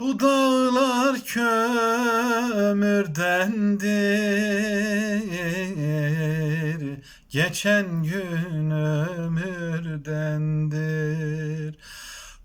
Bu dağlar kömürdendir Geçen gün ömürdendir.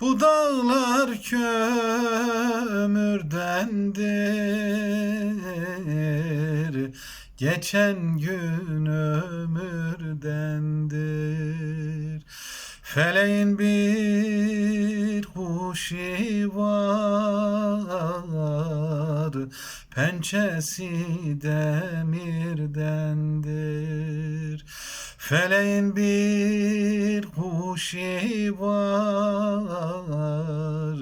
Bu dağlar kömürdendir Geçen gün ömürdendir. Feleğin bir kuşu var. Pençesi demirdendir. Feleğin bir kuşu var.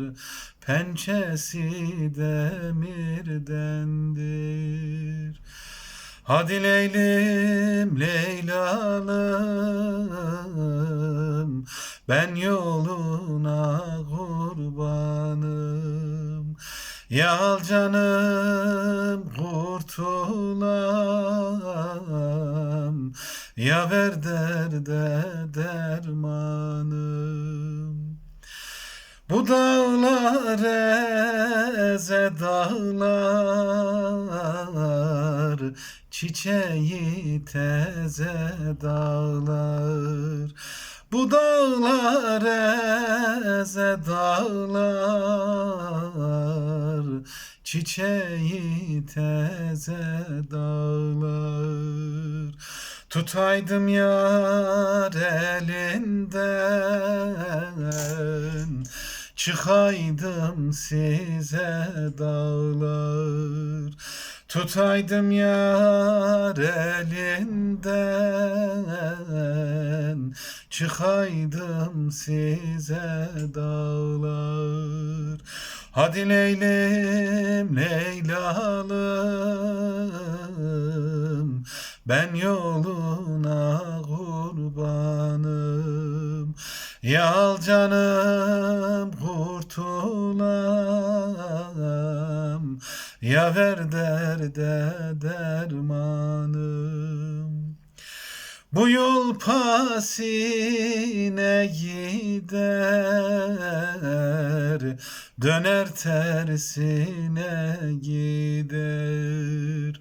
Pençesi demirdendir Hadi Leylim Leylalım Ben yoluna kurbanım. Yal canım kurtulam Ya ver derde dermanım. Bu dağlar eze dağlar Çiçeği teze dağlar. Bu dağlar eze dağlar. Çiçeği teze dağlar. Tutaydım yar elinden. Çıkaydım size dağlar Tutaydım yar elinden Çıkaydım size dağlar. Hadi Leylim Leylalım Ben yoluna kurbanım. Yal canım kurtulam Ya ver derde dermanım. Bu yol pasine gider Döner tersine gider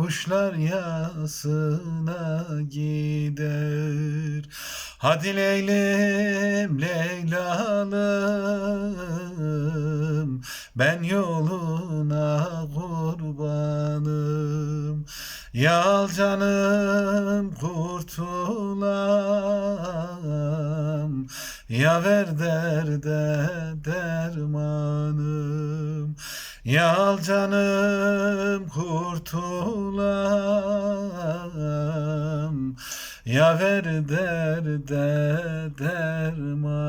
Kuşlar yasına gider. Hadi Leylim Leylalım. Ben yoluna kurbanım. Yal canım kurtulam. Ya ver derde dermanım Yal canım kurtulam Ya ver derde dermanım